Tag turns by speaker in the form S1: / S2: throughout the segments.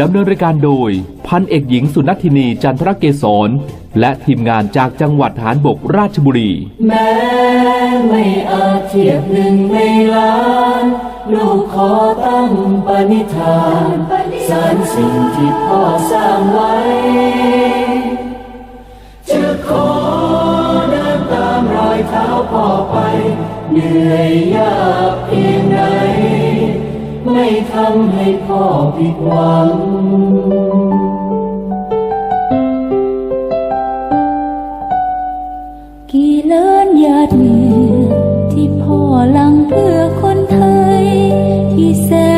S1: ดำเนินรายการโดย พันเอกหญิงสุนัทินีจันทรเกษรและทีมงานจากจังหวัดฐานบกราชบุรี
S2: แม้ไม่อาจเทียบหนึ่งในล้าน ลูกขอตั้งปณิธานสารสิ่งที่พ่อสร้างไว้ จะขอเดินตามรอยเท้าพ่อไป เหนื่อยยากเพียงใด ไม่ทำให้พ่อผิดหวัง
S3: กี่เล้นหยาดเหงื่อที่พ่อหลังเพื่อคนไทย กี่แสน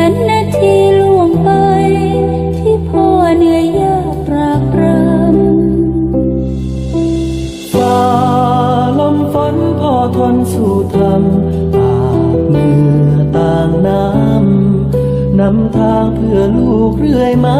S3: นำ
S2: ทางเพื่อลูกเรื่อยมา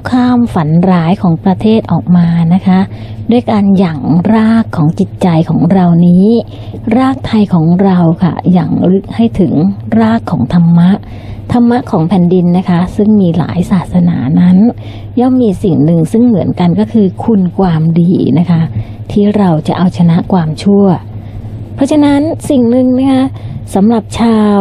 S2: า
S3: วข้า
S2: ม
S4: ฝันร้ายของประเทศออกมานะคะ ด้วยการหยั่งรากของจิตใจของเรานี้ รากไทยของเราค่ะหยั่งลึกให้ถึงรากของธรรมะ ธรรมะของแผ่นดินนะคะ ซึ่งมีหลายศาสนานั้น ย่อมมีสิ่งหนึ่งซึ่งเหมือนกันก็คือคุณความดีนะคะ ที่เราจะเอาชนะความชั่ว เพราะฉะนั้นสิ่งหนึ่งนะคะสำหรับชาว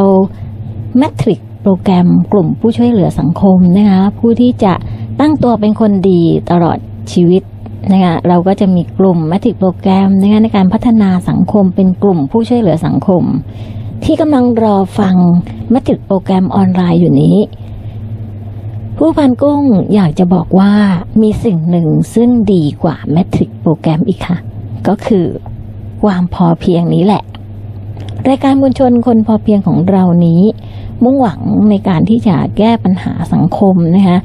S4: แมทริกโปรแกรมกลุ่มผู้ช่วยเหลือสังคมนะคะผู้ที่จะ ตั้งตัวเป็นคนดีตลอดชีวิตนะคะเราก็จะมีกลุ่มแมทริกโปรแกรมนะคะในการพัฒนาสังคมเป็นกลุ่มผู้ช่วยเหลือสังคม ที่กำลังรอฟังแมทริกโปรแกรมออนไลน์อยู่นี้ ผู้พันกุ้งอยากจะบอกว่ามีสิ่งหนึ่งซึ่งดีกว่าแมทริกโปรแกรมอีกค่ะ ก็คือความพอเพียงนี้แหละ รายการมวลชนคนพอเพียงของเรานี้ มุ่งหวังในการที่จะแก้ปัญหาสังคมนะคะ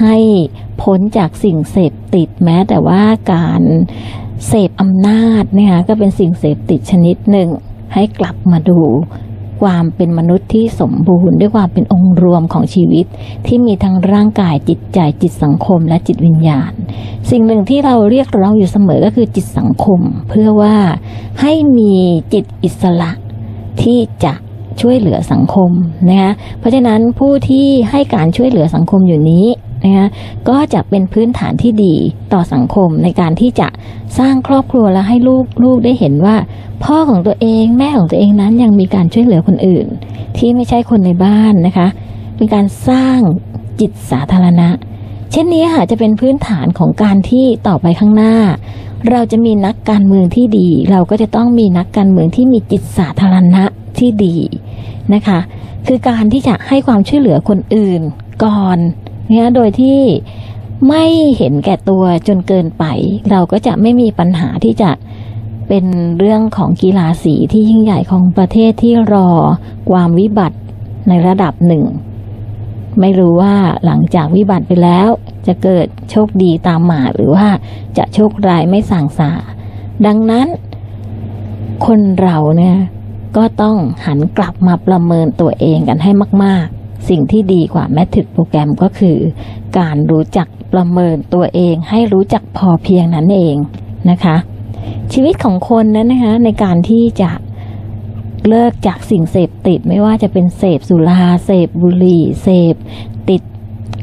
S4: ให้พ้นจากสิ่งเสพติดแม้แต่ว่าการเสพอำนาจนะคะก็เป็นสิ่งเสพติดชนิดหนึ่ง ให้กลับมาดูความเป็นมนุษย์ที่สมบูรณ์ ด้วยความเป็นองค์รวมของชีวิต ที่มีทั้งร่างกายจิตใจจิตสังคมและจิตวิญญาณ สิ่งหนึ่งที่เราเรียกร้องอยู่เสมอก็คือจิตสังคม เพื่อว่าให้มีจิตอิสระ ที่จะช่วยเหลือสังคมนะคะเพราะฉะนั้นผู้ที่ให้การช่วยเหลือสังคมอยู่นี้นะคะก็จะเป็นพื้นฐานที่ดีต่อสังคมในการที่จะสร้างครอบครัวและให้ลูกลูกได้เห็นว่า พ่อของตัวเองแม่ของตัวเองนั้นยังมีการช่วยเหลือคนอื่น ที่ไม่ใช่คนในบ้านนะคะเป็นการสร้างจิตสาธารณะ เช่นนี้ค่ะจะเป็นพื้นฐานของการที่ต่อไปข้างหน้า เราจะมีนักการเมืองที่ดี เราก็จะต้องมีนักการเมืองที่มีจิตสาธารณะที่ดีนะคะ คือการที่จะให้ความช่วยเหลือคนอื่นก่อนเนี่ยโดยที่ไม่เห็นแก่ตัวจนเกินไป เราก็จะไม่มีปัญหาที่จะเป็นเรื่องของกีฬาสีที่ยิ่งใหญ่ของประเทศที่รอความวิบัติในระดับหนึ่ง ไม่รู้ว่าหลังจากวิบัติไปแล้ว จะเกิดโชคดีตามมาหรือว่าจะโชคร้ายไม่สั่งสา ดังนั้น คนเราเนี่ยก็ต้องหันกลับมาประเมินตัวเองกันให้มาก ๆ สิ่งที่ดีกว่าแมทริกโปรแกรมก็คือ การรู้จักประเมินตัวเองให้รู้จักพอเพียงนั้นเองนะคะ ชีวิตของคนนั้นนะคะในการที่จะ เลิกจากสิ่งเสพติดไม่ว่าจะเป็นเสพสุราเสพบุหรี่เสพติด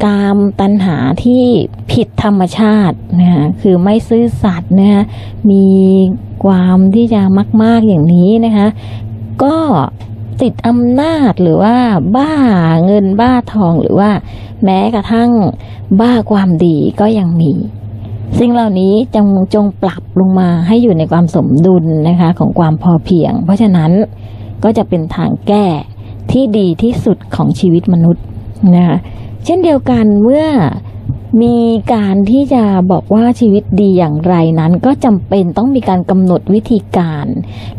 S4: กามตัณหาที่ผิดธรรมชาตินะคะคือไม่ซื่อสัตย์นะคะมีความที่จะมาก ๆอย่างนี้นะคะก็ติดอำนาจหรือว่าบ้าเงินบ้าทองหรือว่าแม้กระทั่งบ้าความดีก็ยังมี สิ่งเหล่านี้จงจงปรับลงมาให้อยู่ในความสมดุลนะคะของความพอเพียง เพราะฉะนั้นก็จะเป็นทางแก้ที่ดีที่สุดของชีวิตมนุษย์นะคะเช่นเดียวกันเมื่อมีการที่จะบอกว่าชีวิตดีอย่างไรนั้น ก็จำเป็นต้องมีการกำหนดวิธีการ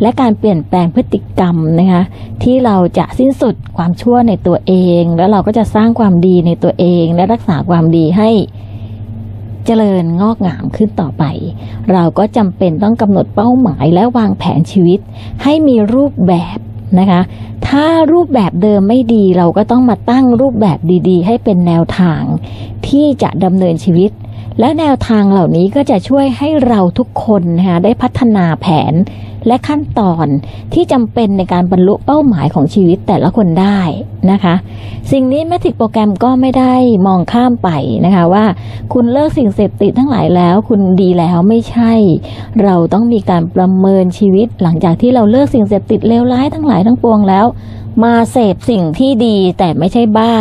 S4: และการเปลี่ยนแปลงพฤติกรรมนะคะที่เราจะสิ้นสุดความชั่วในตัวเอง แล้วเราก็จะสร้างความดีในตัวเอง และรักษาความดีให้ จริญงอกงามขึ้นต่อไป เราก็จำเป็นต้องกำหนดเป้าหมายและวางแผนชีวิต ให้มีรูปแบบนะคะ ถ้ารูปแบบเดิมไม่ดีเราก็ต้องมาตั้งรูปแบบดีๆ ให้เป็นแนวทาง ที่จะดำเนินชีวิต และแนวทางเหล่านี้ก็จะช่วยให้เราทุกคนนะคะได้พัฒนาแผนและขั้นตอนที่จำเป็นในการบรรลุเป้าหมายของชีวิตแต่ละคนได้นะคะ สิ่งนี้แมทริกโปรแกรมก็ไม่ได้มองข้ามไปนะคะว่า คุณเลิกสิ่งเสพติดทั้งหลายแล้ว คุณดีแล้วไม่ใช่ เราต้องมีการประเมินชีวิต หลังจากที่เราเลิกสิ่งเสพติดเลวร้ายทั้งหลายทั้งปวงแล้ว มาเสพสิ่งที่ดีแต่ไม่ใช่บ้า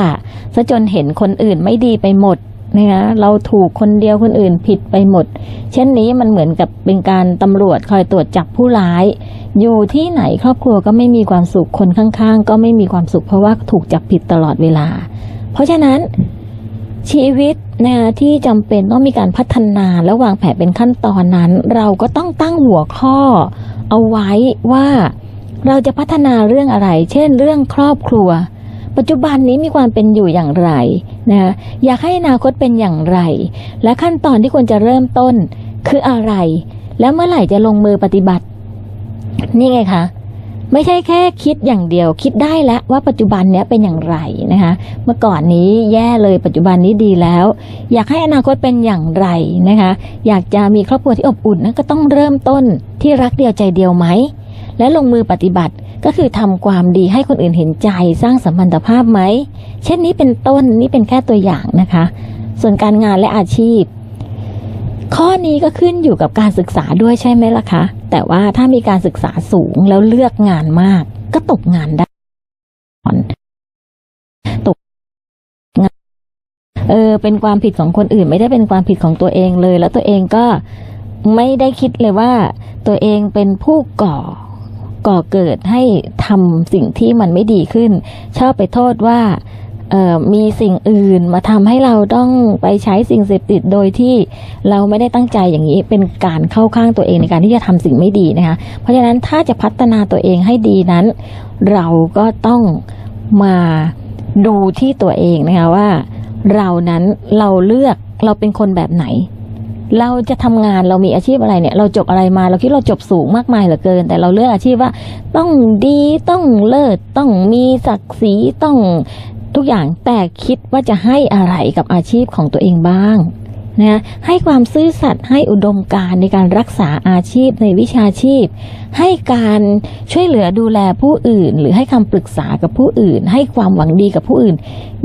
S4: ซะจนเห็นคนอื่นไม่ดีไปหมด นะคะเราถูกคนเดียวคนอื่นผิดไปหมด เช่นนี้มันเหมือนกับเป็นการตำรวจคอยตรวจจับผู้ร้าย อยู่ที่ไหนครอบครัวก็ไม่มีความสุขคนข้างๆ ก็ไม่มีความสุขเพราะว่าถูกจับผิดตลอดเวลา เพราะฉะนั้นชีวิตนะที่จำเป็นต้องมีการพัฒนาและวางแผนเป็นขั้นตอนนั้น เราก็ต้องตั้งหัวข้อ เอาไว้ว่าเราจะพัฒนาเรื่องอะไร เช่น เรื่องครอบครัว ปัจจุบันนี้มีความเป็นอยู่อย่างไรนะอยากให้อนาคตเป็นอย่างไร และขั้นตอนที่ควรจะเริ่มต้นคืออะไร แล้วเมื่อไหร่จะลงมือปฏิบัติ นี่ไงคะไม่ใช่แค่คิดอย่างเดียว คิดได้แล้วว่าปัจจุบันเนี้ยเป็นอย่างไรนะคะ เมื่อก่อนนี้แย่เลยปัจจุบันนี้ดีแล้ว อยากให้อนาคตเป็นอย่างไรนะคะ อยากจะมีครอบครัวที่อบอุ่นนั้นก็ต้องเริ่มต้นที่รักเดียวใจเดียวไหมและลงมือปฏิบัติ ก็คือทำความดีให้คนอื่นเห็นใจสร้างสัมพันธภาพไหม เช่นนี้เป็นต้นนี่เป็นแค่ตัวอย่างนะคะ ส่วนการงานและอาชีพ ข้อนี้ก็ขึ้นอยู่กับการศึกษาด้วยใช่ไหมล่ะคะ แต่ว่าถ้ามีการศึกษาสูงแล้วเลือกงานมาก ก็ตกงานได้ตกงานเออเป็นความผิดของคนอื่น ไม่ได้เป็นความผิดของตัวเองเลย แล้วตัวเองก็ไม่ได้คิดเลยว่าตัวเองเป็นผู้ก่อ ก่อเกิดให้ทำสิ่งที่มันไม่ดีขึ้น ชอบไปโทษว่ามีสิ่งอื่นมาทำให้เราต้องไปใช้สิ่งเสพติดโดยที่เราไม่ได้ตั้งใจอย่างนี้เป็นการเข้าข้างตัวเองในการที่จะทำสิ่งไม่ดีนะคะ เพราะฉะนั้นถ้าจะพัฒนาตัวเองให้ดีนั้น เราก็ต้องมาดูที่ตัวเองนะคะว่า เรานั้นเราเลือกเราเป็นคนแบบไหน เราจะทำงานเรามีอาชีพอะไรเนี่ย เราจบอะไรมา เราคิดเราจบสูงมากมายเหลือเกิน แต่เราเลือกอาชีพว่า ต้องดีต้องเลิศต้องมีศักดิ์ศรีต้องทุกอย่างแต่คิดว่าจะให้อะไรกับอาชีพของตัวเองบ้าง นะให้ความซื่อสัตย์ให้อุดมการในการรักษาอาชีพในวิชาชีพ ให้การช่วยเหลือดูแลผู้อื่น หรือให้คำปรึกษากับผู้อื่น ให้ความหวังดีกับผู้อื่น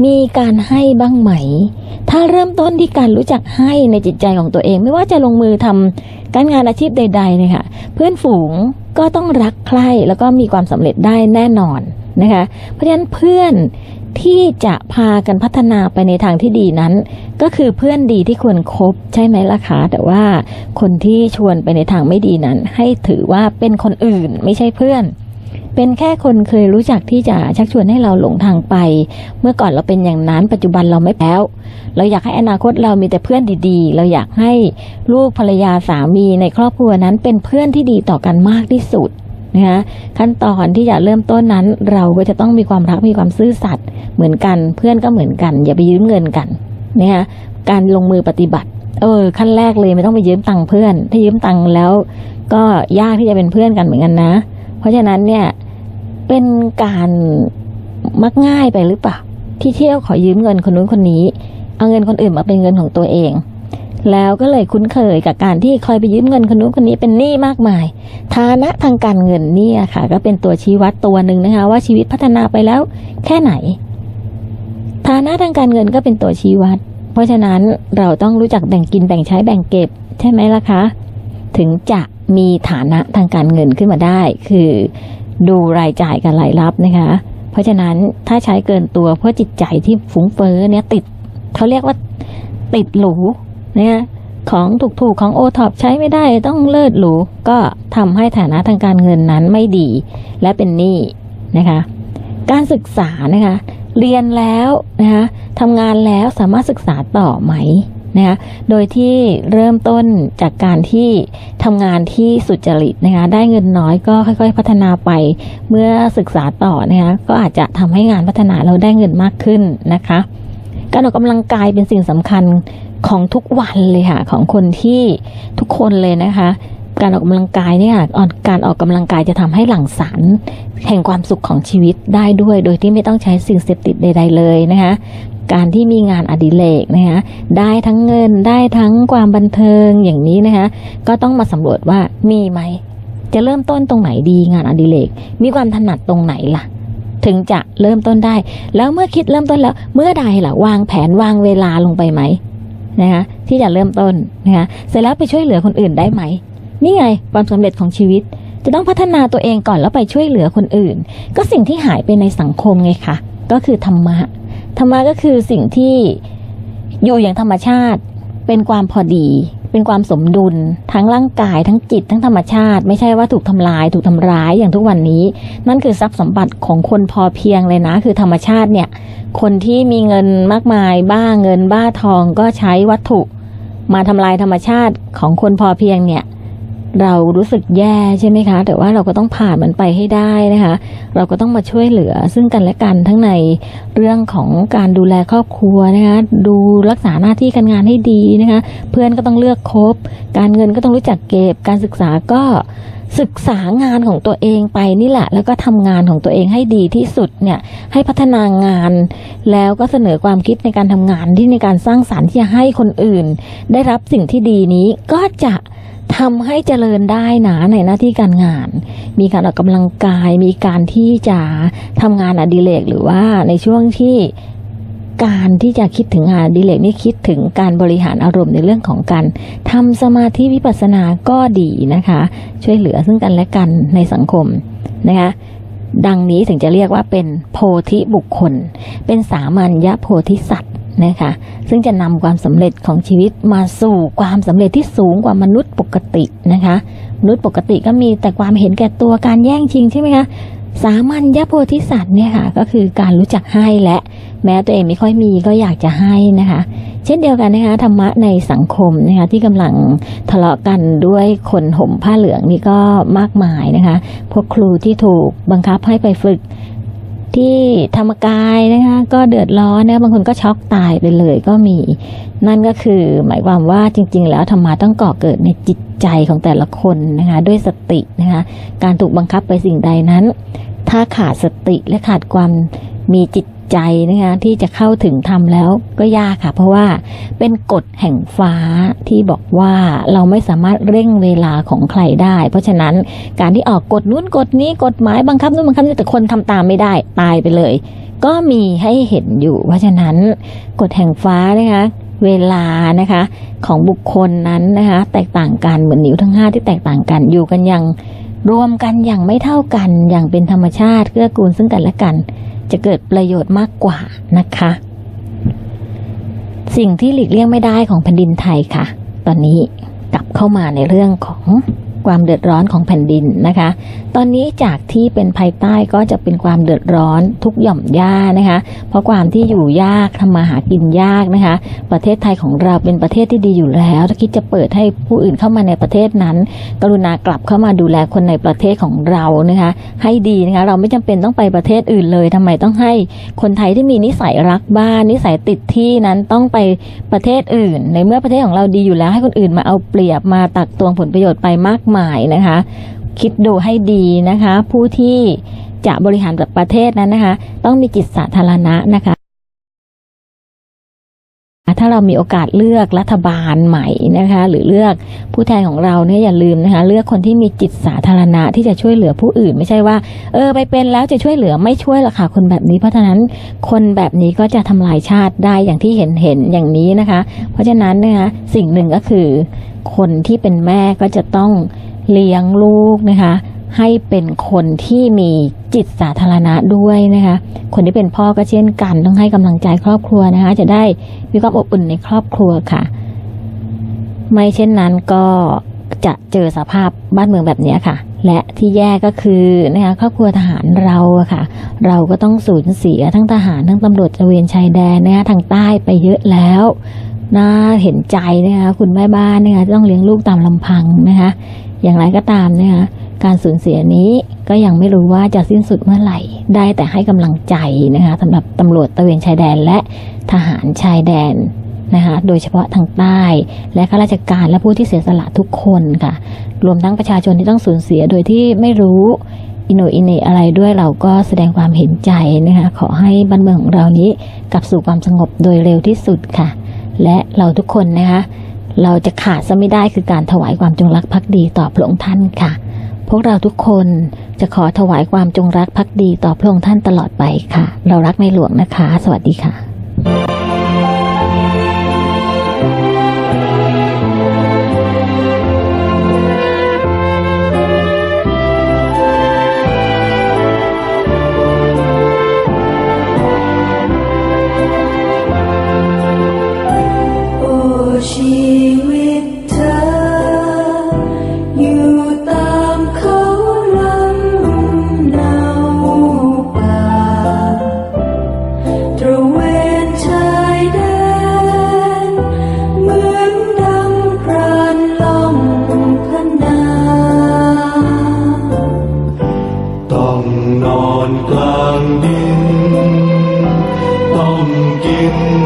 S4: มีการให้บ้างไหม ถ้าเริ่มต้นที่การรู้จักให้ในจิตใจของตัวเอง ไม่ว่าจะลงมือทำการงานอาชีพใดๆเนี่ยค่ะเพื่อนฝูงก็ต้องรักใคร่แล้วก็มีความสำเร็จได้แน่นอนนะคะเพราะฉะนั้นเพื่อน ที่จะพากันพัฒนาไปในทางที่ดีนั้น ก็คือเพื่อนดีที่ควรครบใช่ไหมล่ะคะแต่ว่าคนที่ชวนไปในทางไม่ดีนั้น ให้ถือว่าเป็นคนอื่นไม่ใช่เพื่อน เป็นแค่คนเคยรู้จักที่จะชักชวนให้เราหลงทางไป เมื่อก่อนเราเป็นอย่างนั้นปัจจุบันเราไม่แล้ว เราอยากให้อนาคตเรามีแต่เพื่อนดีๆ เราอยากให้ลูกภรรยาสามีในครอบครัวนั้นเป็นเพื่อนที่ดีต่อกันมากที่สุด นะคะขั้นตอนที่จะเริ่มต้นนั้น เราก็จะต้องมีความรักมีความซื่อสัตย์เหมือนกัน เพื่อนก็เหมือนกัน อย่าไปยืมเงินกันนะคะการลงมือปฏิบัติ เออ ขั้นแรกเลยไม่ต้องไปยืมตังค์เพื่อน ถ้ายืมตังค์แล้ว ก็ยากที่จะเป็นเพื่อนกันเหมือนกันนะ เพราะฉะนั้นเนี่ยเป็นการมักง่ายไปหรือเปล่าที่เที่ยวขอยืมเงินคนนู้นคนนี้ เอาเงินคนอื่นมาเป็นเงินของตัวเอง แล้วก็เลยคุ้นเคยกับการที่คอยไปยืมเงินคนนู้นคนนี้เป็นหนี้มากมาย ฐานะทางการเงินเนี่ยค่ะ ก็เป็นตัวชี้วัดตัวหนึ่งนะคะ ว่าชีวิตพัฒนาไปแล้วแค่ไหน ฐานะทางการเงินก็เป็นตัวชี้วัด เพราะฉะนั้นเราต้องรู้จักแบ่งกินแบ่งใช้แบ่งเก็บ ใช่ไหมล่ะคะ ถึงจะมีฐานะทางการเงินขึ้นมาได้ คือดูรายจ่ายกับรายรับนะคะ เพราะฉะนั้นถ้าใช้เกินตัวเพราะจิตใจที่ฟุ้งเฟ้อเนี่ยติดเขาเรียกว่าติดหรู เนี่ยของถูกๆของโอท็อปใช้ไม่ได้ต้องเลิศหรูก็ทำให้ฐานะทางการเงินนั้นไม่ดี และเป็นหนี้นะคะ การศึกษานะคะ เรียนแล้วนะคะทำงานแล้วสามารถศึกษาต่อไหมนะคะโดยที่เริ่มต้นจากการที่ทำงานที่สุจริตนะคะได้เงินน้อยก็ค่อยๆ พัฒนาไปเมื่อศึกษาต่อนะคะก็อาจจะทำให้งานพัฒนาเราได้เงินมากขึ้นนะคะ การออกกำลังกายเป็นสิ่งสำคัญ ของทุกวันเลยค่ะ ของคนที่ทุกคนเลยนะคะ การออกกำลังกายเนี่ยการออกกำลังกายจะทำให้หลั่งสารแห่งความสุขของชีวิตได้ด้วย โดยที่ไม่ต้องใช้สิ่งเสพติดใด ๆ เลยนะคะการที่มีงานอดิเรกนะคะได้ทั้งเงินได้ทั้งความบันเทิงอย่างนี้นะคะก็ต้องมาสำรวจว่ามีไหม จะเริ่มต้นตรงไหนดีงานอดิเรกมีความถนัดตรงไหนล่ะ ถึงจะเริ่มต้นได้ แล้วเมื่อคิดเริ่มต้นแล้ว เมื่อใดล่ะวางแผนวางเวลาลงไปไหม นะคะที่จะเริ่มต้นนะคะเสร็จแล้วไปช่วยเหลือคนอื่นได้ไหม นี่ไงความสำเร็จของชีวิต จะต้องพัฒนาตัวเองก่อนแล้วไปช่วยเหลือคนอื่น ก็สิ่งที่หายไปในสังคมไงคะก็คือธรรมะธรรมะก็คือสิ่งที่อยู่อย่างธรรมชาติเป็นความพอดี เป็นความสมดุล ทั้งร่างกายทั้งจิตทั้งธรรมชาติ ไม่ใช่ว่าถูกทำลายถูกทำร้ายอย่างทุกวันนี้ นั่นคือทรัพย์สมบัติของคนพอเพียงเลยนะ คือธรรมชาติเนี่ย คนที่มีเงินมากมาย บ้าเงินบ้าทองก็ใช้วัตถุ มาทำลายธรรมชาติของคนพอเพียงเนี่ย เรารู้สึกแย่ใช่ไหมคะ แต่ว่าเราก็ต้องผ่านมันไปให้ได้นะคะ เราก็ต้องมาช่วยเหลือซึ่งกันและกันทั้งในเรื่องของการดูแลครอบครัวนะคะ ดูรักษาหน้าที่การงานให้ดีนะคะ เพื่อนก็ต้องเลือกคบ การเงินก็ต้องรู้จักเก็บ การศึกษาก็ศึกษางานของตัวเองไปนี่แหละ แล้วก็ทำงานของตัวเองให้ดีที่สุดเนี่ย ให้พัฒนางาน แล้วก็เสนอความคิดในการทำงานที่ในการสร้างสรรค์ที่จะให้คนอื่น ได้รับสิ่งที่ดีนี้ก็จะ ทำให้เจริญได้นะในหน้าที่การงาน มีการออกกำลังกาย มีการที่จะทำงานอดิเรกหรือว่าในช่วงที่การที่จะคิดถึงงานอดิเรกนี่คิดถึงการบริหารอารมณ์ในเรื่องของการทำสมาธิวิปัสสนาก็ดีนะคะ ช่วยเหลือซึ่งกันและกันในสังคมนะคะดังนี้ถึงจะเรียกว่าเป็นโพธิบุคคล เป็นสามัญญโพธิสัตว์ นะคะซึ่งจะนำความสำเร็จของชีวิตมาสู่ความสำเร็จที่สูงกว่ามนุษย์ปกตินะคะมนุษย์ปกติก็มีแต่ความเห็นแก่ตัวการแย่งชิงใช่ไหมคะสามัญญโพธิสัตว์เนี่ยค่ะก็คือการรู้จักให้และแม้ตัวเองไม่ค่อยมีก็อยากจะให้นะคะ เช่นเดียวกันนะคะธรรมะในสังคมนะคะที่กำลังทะเลาะกันด้วยคนห่มผ้าเหลืองนี่ก็มากมายนะคะพวกครูที่ถูกบังคับให้ไปฝึก ที่ธรรมกายนะคะก็เดือดร้อนนะบางคนก็ช็อกตายไปเลยก็มี นั่นก็คือหมายความว่าจริง ๆ แล้วธรรมะต้องก่อเกิดในจิตใจของแต่ละคนนะคะด้วยสตินะคะการถูกบังคับไปสิ่งใดนั้น ถ้าขาดสติและขาดความมีจิต ใจนะคะที่จะเข้าถึงธรรมแล้วก็ยากค่ะ เพราะว่าเป็นกฎแห่งฟ้าที่บอกว่าเราไม่สามารถเร่งเวลาของใครได้ เพราะฉะนั้นการที่ออกกฎนู้นกฎนี้กฎหมายบังคับนู้นบังคับนี่แต่คนทำตามไม่ได้ตายไปเลย ก็มีให้เห็นอยู่ เพราะฉะนั้นกฎแห่งฟ้านะคะเวลานะคะของบุคคลนั้นนะคะแตกต่างกันเหมือนนิ้วทั้งห้าที่แตกต่างกันอยู่กันอย่างรวมกันอย่างไม่เท่ากันอย่างเป็นธรรมชาติเกื้อกูลซึ่งกันและกัน จะเกิดประโยชน์มากกว่านะคะ สิ่งที่หลีกเลี่ยงไม่ได้ของแผ่นดินไทยค่ะ ตอนนี้กลับเข้ามาในเรื่องของ ความเดือดร้อนของแผ่นดินนะคะ ตอนนี้จากที่เป็นภายใต้ก็จะเป็นความเดือดร้อนทุกหย่อมย่านะคะ เพราะความที่อยู่ยากทำมาหากินยากนะคะ ประเทศไทยของเราเป็นประเทศที่ดีอยู่แล้ว ถ้าคิดจะเปิดให้ผู้อื่นเข้ามาในประเทศนั้น กรุณากลับเข้ามาดูแลคนในประเทศของเรานะคะ ให้ดีนะคะ เราไม่จำเป็นต้องไปประเทศอื่นเลยทำไมต้องให้คนไทยที่มีนิสัยรักบ้านนิสัยติดที่นั้นต้องไปประเทศอื่น ในเมื่อประเทศของเราดีอยู่แล้วให้คนอื่นมาเอาเปรียบมาตักตวงผลประโยชน์ไปมากมายนะคะ คิดดูให้ดีนะคะ ผู้ที่จะบริหารประเทศนั้นนะคะ ต้องมีจิตสาธารณะนะคะ ถ้าเรามีโอกาสเลือกรัฐบาลใหม่นะคะ หรือเลือกผู้แทนของเราเนี่ยอย่าลืมนะคะ เลือกคนที่มีจิตสาธารณะที่จะช่วยเหลือผู้อื่น ไม่ใช่ว่า เออไปเป็นแล้วจะช่วยเหลือไม่ช่วยหรอกค่ะคนแบบนี้ เพราะฉะนั้นคนแบบนี้ก็จะทำลายชาติได้อย่างที่เห็นเห็นอย่างนี้นะคะ เพราะฉะนั้นนะคะสิ่งหนึ่งก็คือ คนที่เป็นแม่ก็จะต้องเลี้ยงลูกนะคะ ให้เป็นคนที่มีจิตสาธารณะด้วยนะคะ คนที่เป็นพ่อก็เช่นกัน ต้องให้กำลังใจครอบครัวนะคะ จะได้มีความอบอุ่นในครอบครัวค่ะ ไม่เช่นนั้นก็จะเจอสภาพบ้านเมืองแบบนี้ค่ะ และที่แย่ก็คือนะคะครอบครัวทหารเราค่ะ เราก็ต้องสูญเสียทั้งทหารทั้งตำรวจตะเวนชายแดนนะคะทางใต้ไปเยอะแล้วน่าเห็นใจนะคะคุณแม่บ้านนะคะต้องเลี้ยงลูกตามลำพังนะคะ อย่างไรก็ตามนะคะ การสูญเสียนี้ก็ยังไม่รู้ว่าจะสิ้นสุดเมื่อไหร่ ได้แต่ให้กำลังใจนะคะสำหรับตำรวจตะเวนชายแดนและทหารชายแดนนะคะโดยเฉพาะทางใต้ และข้าราชการและผู้ที่เสียสละทุกคนค่ะ รวมทั้งประชาชนที่ต้องสูญเสียโดยที่ไม่รู้อินโนอินเนอะไรด้วยเราก็แสดงความเห็นใจนะคะขอให้บ้านเมืองของเรานี้กลับสู่ความสงบโดยเร็วที่สุดค่ะ และเราทุกคนนะคะเราจะขาดซะไม่ได้คือการถวายความจงรักภักดีต่อพระองค์ท่านค่ะ พวกเราทุกคนจะขอถวายความจงรักภักดีต่อพระองค์ท่านตลอดไปค่ะ เรารักในหลวงนะคะ สวัสดีค่ะ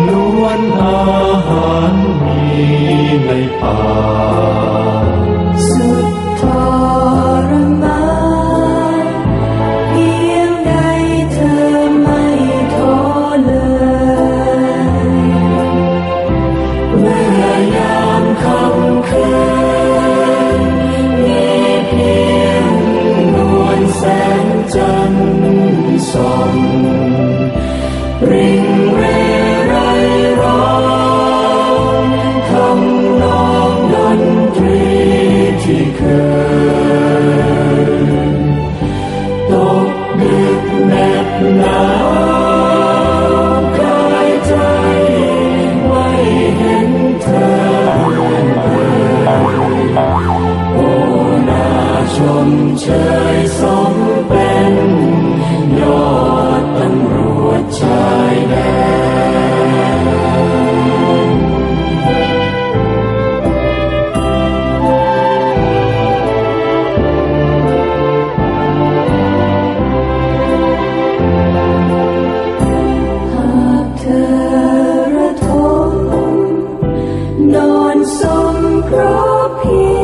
S3: ล้วนอา
S2: หารมีในป่า
S3: proclaim.